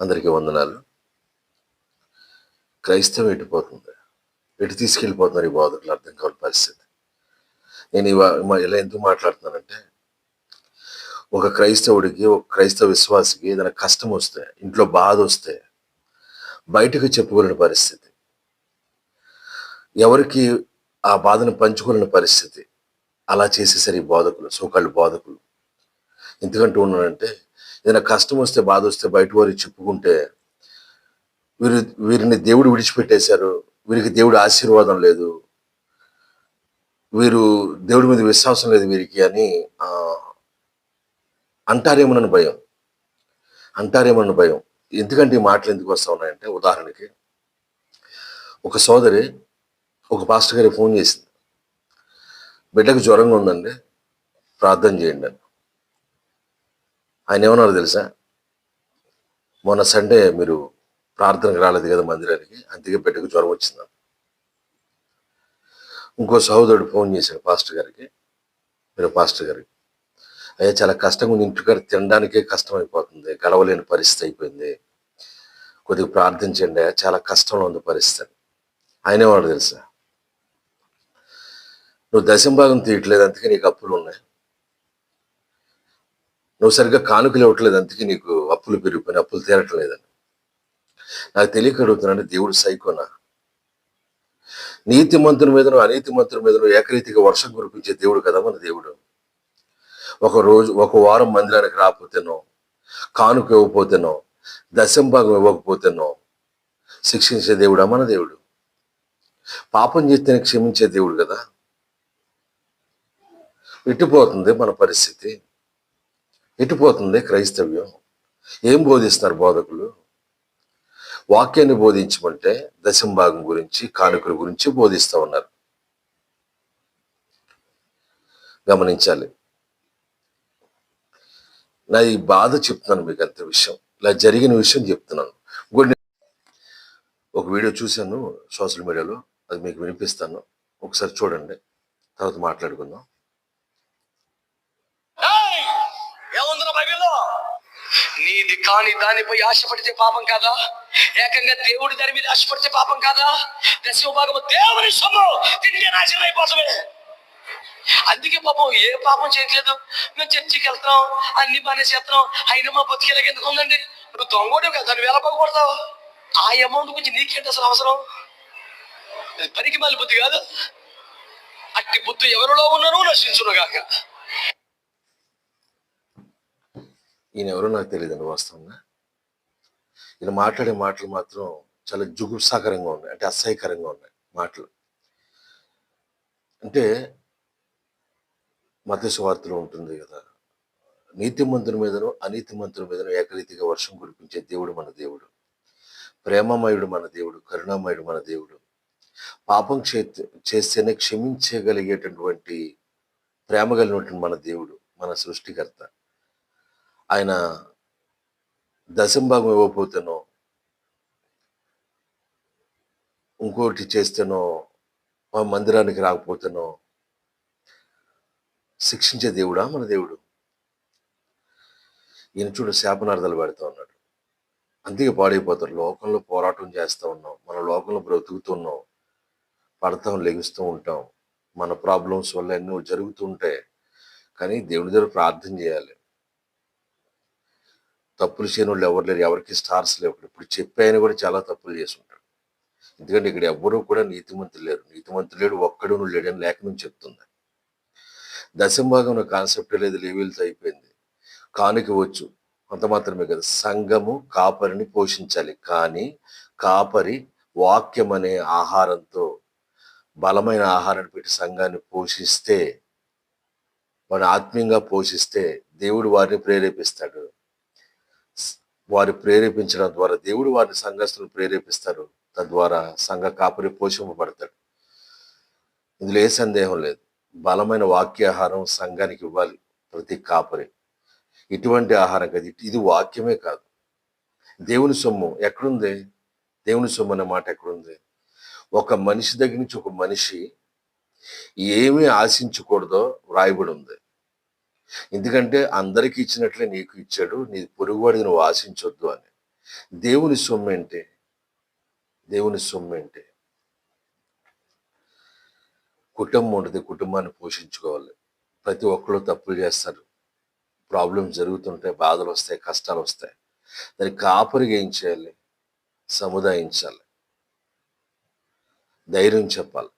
అందరికీ వందనాలు. క్రైస్తవం ఎటుపోతుంది ఎటు తీసుకెళ్ళిపోతున్నారు ఈ బోధకులు? అర్థం కావాలి పరిస్థితి. నేను ఇవా- ఇలా ఎందుకు మాట్లాడుతున్నానంటే ఒక క్రైస్తవుడికి ఒక క్రైస్తవ విశ్వాసికి ఏదైనా కష్టం వస్తే ఇంట్లో బాధ వస్తే బయటకు చెప్పుకోలేని పరిస్థితి. ఎవరికి ఆ బాధను పంచుకోలేని పరిస్థితి. అలా చేసేసరి బోధకులు సోకాళ్ళు బోధకులు. ఎందుకంటూ ఉన్నానంటే ఏదైనా కష్టం వస్తే బాధ వస్తే బయట వారికి చెప్పుకుంటే వీరు వీరిని దేవుడు విడిచిపెట్టేశారు. వీరికి దేవుడు ఆశీర్వాదం లేదు. వీరు దేవుడి మీద విశ్వాసం లేదు వీరికి అని అంటారేమోనని భయం. అంటారేమోనని భయం. ఎందుకంటే ఈ మాటలు ఎందుకు వస్తూ ఉన్నాయంటే ఉదాహరణకి ఒక సోదరి ఒక పాస్టర్ గారికి ఫోన్ చేసింది. బిడ్డకు జ్వరంగా ఉందండి. ప్రార్థన చేయండి అని. ఆయన ఏమన్నారు తెలుసా? మొన్న సండే మీరు ప్రార్థనకు రాలేదు కదా మందిరానికి అందుకే బిడ్డకు జ్వరం వచ్చిందని. ఇంకో సహోదరుడు ఫోన్ చేశాడు పాస్టర్ గారికి మీరు పాస్టర్ గారికి. అయ్యా చాలా కష్టంగా ఉంది ఇంటికాడ తినడానికే కష్టం అయిపోతుంది గడవలేని పరిస్థితి అయిపోయింది. కొద్దిగా ప్రార్థించండి చాలా కష్టంలో ఉంది పరిస్థితి. ఆయనేవాడు తెలుసా? నువ్వు దశంభాగం తీయట్లేదు అందుకే నీకు అప్పులు ఉన్నాయి. నువ్వు సరిగ్గా కానుకలు ఇవ్వట్లేదు అందుకే నీకు అప్పులు పెరిగిపోయిన అప్పులు తీరట్లేదని నాకు తెలియక అడుగుతున్నాను దేవుడు సైకోనా నీతి మంత్రుల మీదను అనీతి మంత్రుల మీదను ఏకరీతిగా వర్షం కురిపించే దేవుడు కదా మన దేవుడు. ఒక రోజు ఒక వారం మందిరానికి రాకపోతేనో కానుక ఇవ్వకపోతేనో దశంభాగం ఇవ్వకపోతేనో శిక్షించే దేవుడా మన దేవుడు. పాపం చేస్తేనే క్షమించే దేవుడు కదా. విట్టిపోతుంది మన పరిస్థితి. ఎటుపోతుంది క్రైస్తవ్యం? ఏం బోధిస్తారు బోధకులు? వాక్యాన్ని బోధించమంటే దశంభాగం గురించి కానుకల గురించి బోధిస్తూ ఉన్నారు. గమనించాలి. నా ఈ బాధ చెప్తున్నాను మీకు అంత విషయం. ఇలా జరిగిన విషయం చెప్తున్నాను. ఇంకోటి ఒక వీడియో చూశాను సోషల్ మీడియాలో అది మీకు వినిపిస్తాను. ఒకసారి చూడండి. తర్వాత మాట్లాడుకుందాం. నీది కాని దానిపై ఆశపడితే పాపం కాదా? ఏకంగా దేవుడి దాని మీద ఆశపడితే పాపం కాదా? దశమ భాగము దేవుని సొమ్ము. తింటే నాశనం అయిపోతుంది. అందుకే పాపం ఏ పాపం చేయట్లేదు. మేము చర్చికి వెళ్తాం అన్ని బాగానే చేస్తాం అయినా మా బతికేలాగా ఎందుకు ఉందండి? నువ్వు దొంగోడు కదా దాన్ని వేల పోగొడతావు. ఆ అమౌంట్ గురించి నీకేంటి అసలు అవసరం? పనికి మళ్ళీ బుద్ధి కాదు. అట్టి బుద్ధి ఎవరిలో ఉన్నారో నశించును కాక ఈయన ఎవరో నాకు తెలియదండి వాస్తవంగా. ఈయన మాట్లాడే మాటలు మాత్రం చాలా జుగుప్సాకరంగా ఉన్నాయి. అంటే అసహ్యకరంగా ఉన్నాయి మాటలు. అంటే మత సువార్తలు ఉంటుంది కదా. నీతిమంతుని మీదను అనీతిమంతుని మీదను ఏకరీతిగా వర్షం కురిపించే దేవుడు మన దేవుడు. ప్రేమమయుడు మన దేవుడు. కరుణామయుడు మన దేవుడు. పాపం చే చేస్తేనే క్షమించగలిగేటటువంటి ప్రేమ కలిగినటువంటి మన దేవుడు మన సృష్టికర్త. ఆయన దశంభాగం ఇవ్వకపోతేనో ఇంకోటి చేస్తేనో మందిరానికి రాకపోతేనో శిక్షించే దేవుడా మన దేవుడు? ఈయన చూడు శాపనార్థాలు పెడతా ఉన్నాడు. అందుకే పాడైపోతారు. లోకంలో పోరాటం చేస్తూ ఉన్నాం. మన లోకంలో బ్రతుకుతున్నాం పడతాం లెగుస్తూ ఉంటాం. మన ప్రాబ్లమ్స్ వల్ల ఎన్నో జరుగుతుంటాయి కానీ దేవుని దగ్గర ప్రార్థన చేయాలి. తప్పులు చేయని వాళ్ళు ఎవరు లేరు ఎవరికి స్టార్స్ లేవు. ఇప్పుడు చెప్పే ఆయన కూడా చాలా తప్పులు చేసి ఉంటాడు ఎందుకంటే ఇక్కడ ఎవ్వరూ కూడా నీతిమంతులు లేరు. నీతిమంతులు లేడు ఒక్కడు లేడని లేఖనం చెప్తుంది. దశంభాగం కాన్సెప్ట్ లేదు లేవీలతో అయిపోయింది. కానుక వచ్చు అంత మాత్రమే కదా. సంఘము కాపరిని పోషించాలి. కానీ కాపరి వాక్యం అనే ఆహారంతో బలమైన ఆహారాన్ని పెట్టి సంఘాన్ని పోషిస్తే మన ఆత్మీయంగా పోషిస్తే దేవుడు వారిని ప్రేరేపిస్తాడు. వారు ప్రేరేపించడం ద్వారా దేవుడు వారిని సంఘస్థులను ప్రేరేపిస్తారు. తద్వారా సంఘ కాపరి పోషింపబడతాడు. ఇందులో ఏ సందేహం లేదు. బలమైన వాక్యాహారం సంఘానికి ఇవ్వాలి ప్రతి కాపరి. ఇటువంటి ఆహారం కాదు. ఇది వాక్యమే కాదు. దేవుని సొమ్ము ఎక్కడుంది? దేవుని సొమ్ము అనే మాట ఎక్కడుంది? ఒక మనిషి దగ్గర నుంచి ఒక మనిషి ఏమీ ఆశించకూడదో వ్రాయబడి ఉంది. ఎందుకంటే అందరికి ఇచ్చినట్లే నీకు ఇచ్చాడు నీ పొరుగువాడిని నువ్వు ఆశించొద్దు అని. దేవుని సొమ్ము ఏంటి? దేవుని సొమ్ము ఏంటి? కుటుంబం ఉంటుంది కుటుంబాన్ని పోషించుకోవాలి. ప్రతి ఒక్కరు తప్పులు చేస్తారు. ప్రాబ్లమ్స్ జరుగుతుంటాయి బాధలు వస్తాయి కష్టాలు వస్తాయి. దానికి కాపరిగా ఏం చేయాలి? సముదాయించాలి. ధైర్యం చెప్పాలి.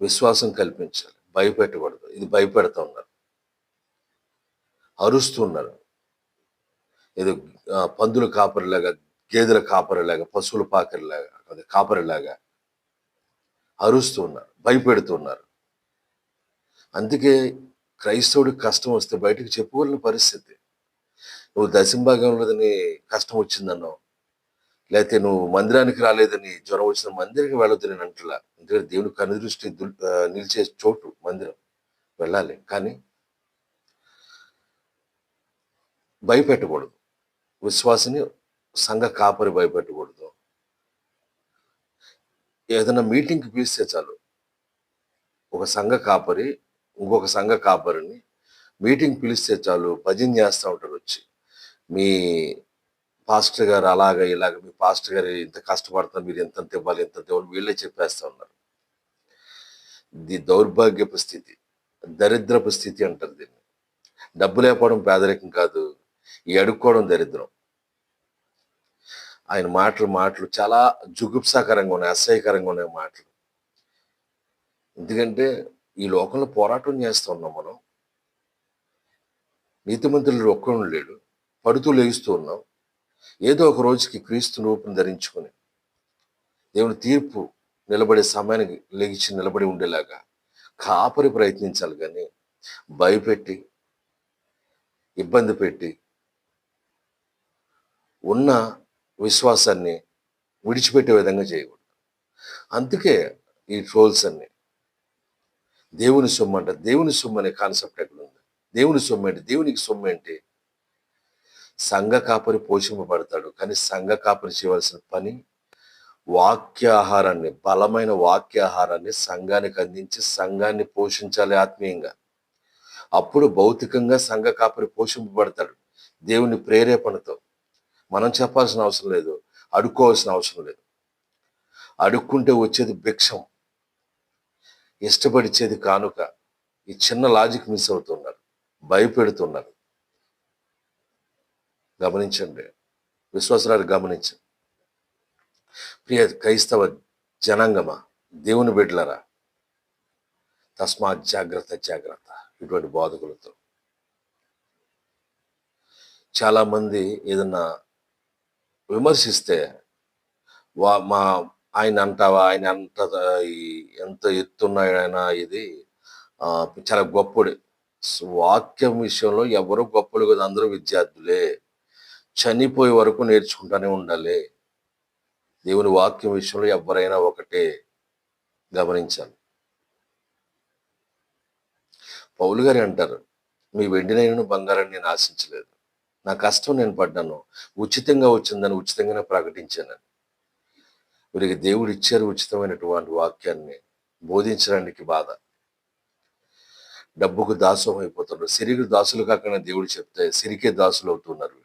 విశ్వాసం కల్పించాలి. భయపెట్టకూడదు. ఇది భయపెడతా ఉన్నారు. అరుస్తున్నారు. ఏదో పందుల కాపరిలాగా గేదెల కాపరిలాగా పశువుల పాకరిలాగా అదే కాపరిలాగా అరుస్తూ ఉన్నారు భయపెడుతున్నారు. అందుకే క్రైస్తవుడికి కష్టం వస్తే బయటకు చెప్పుకోలేని పరిస్థితి. నువ్వు దశంభాగంలోని కష్టం వచ్చిందన్నావు. లేకపోతే నువ్వు మందిరానికి రాలేదని జ్వరం వచ్చిన మందిరానికి వెళ్ళొద్దు నేను అంటలా. ఎందుకంటే దేవుని కనుదృష్టి నిలిచే చోటు మందిరం. వెళ్ళాలి. కానీ భయపెట్టకూడదు. విశ్వాసిని సంఘ కాపరి భయపెట్టకూడదు. ఏదైనా మీటింగ్కి పిలిస్తే చాలు. ఒక సంఘ కాపరి ఇంకొక సంఘ కాపరిని మీటింగ్ పిలిస్తే చాలు భజన చేస్తూ ఉంటారు వచ్చి. మీ పాస్టర్ గారు అలాగ ఇలాగ మీ పాస్టర్ గారు ఇంత కష్టపడతారు మీరు ఎంత ఇవ్వాలి ఎంత ఇవ్వాలి వీళ్ళే చెప్పేస్తూ ఉన్నారు. ఇది దౌర్భాగ్యపు స్థితి దరిద్రపు స్థితి అంటారు దీన్ని. డబ్బు లేకపోవడం పేదరికం కాదు. ఈ అడుక్కోవడం దరిద్రం. ఆయన మాటలు మాటలు చాలా జుగుప్సాకరంగా ఉన్నాయి అసహ్యకరంగా ఉన్నాయి మాటలు. ఎందుకంటే ఈ లోకంలో పోరాటం చేస్తూ ఉన్నాం మనం. నీతిమంతులు ఒక్కడు లేడు. పడుతూ లేస్తూ ఉన్నాం. ఏదో ఒక రోజుకి క్రీస్తు రూపం ధరించుకొని దేవుని తీర్పు నిలబడే సమయానికి లేచి నిలబడి ఉండేలాగా కాపరి ప్రయత్నించాలి కానీ భయపెట్టి ఇబ్బంది పెట్టి ఉన్న విశ్వాసాన్ని విడిచిపెట్టే విధంగా చేయకూడదు. అందుకే ఈ ట్రోల్స్ అన్ని. దేవుని సొమ్ము అంట దేవుని సొమ్ము అనే కాన్సెప్ట్ ఎక్కడ ఉంది? దేవుని సొమ్ము ఏంటి? దేవునికి సొమ్ము ఏంటి? సంఘ కాపరి పోషింపబడతాడు కానీ సంఘ కాపరి చేయవలసిన పని వాక్యాహారాన్ని బలమైన వాక్యాహారాన్ని సంఘానికి అందించి సంఘాన్ని పోషించాలి ఆత్మీయంగా. అప్పుడు భౌతికంగా సంఘ కాపరి పోషింపబడతాడు దేవుని ప్రేరేపణతో. మనం చెప్పాల్సిన అవసరం లేదు. అడుక్కోవాల్సిన అవసరం లేదు. అడుక్కుంటే వచ్చేది భిక్షం. ఇష్టపడిచ్చేది కానుక. ఈ చిన్న లాజిక్ మిస్ అవుతున్నారు. భయపెడుతున్నారు. గమనించండి. విశ్వాసరాలు గమనించండి. ప్రియ క్రైస్తవ జనాంగమా దేవుని బిడ్డలరా తస్మాత్ జాగ్రత్త జాగ్రత్త ఇటువంటి బాధకులతో. చాలామంది ఏదన్నా విమర్శిస్తే వా మా ఆయన అంటావా? ఆయన అంత ఎంత ఎత్తున్నాడు ఆయన ఇది చాలా గొప్పడు. వాక్యం విషయంలో ఎవరు గొప్పలు కదా అందరూ విద్యార్థులే. చనిపోయే వరకు నేర్చుకుంటానే ఉండాలి. దేవుని వాక్యం విషయంలో ఎవరైనా ఒకటే గమనించాలి. పౌలు గారు అంటారు మీ వెండినైనను బంగారాన్ని నేను ఆశించలేదు. నా కష్టం నేను పడ్డాను. ఉచితంగా వచ్చిందని ఉచితంగానే ప్రకటించాను. వీరికి దేవుడు ఇచ్చారు ఉచితమైనటువంటి వాక్యాన్ని. బోధించడానికి బాధ. డబ్బుకు దాసం అయిపోతున్నారు. సిరికి దాసులు కాకుండా దేవుడు చెప్తే సిరికే దాసులు అవుతున్నారు.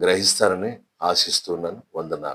గ్రహిస్తారని ఆశిస్తున్నాను వందనాలు.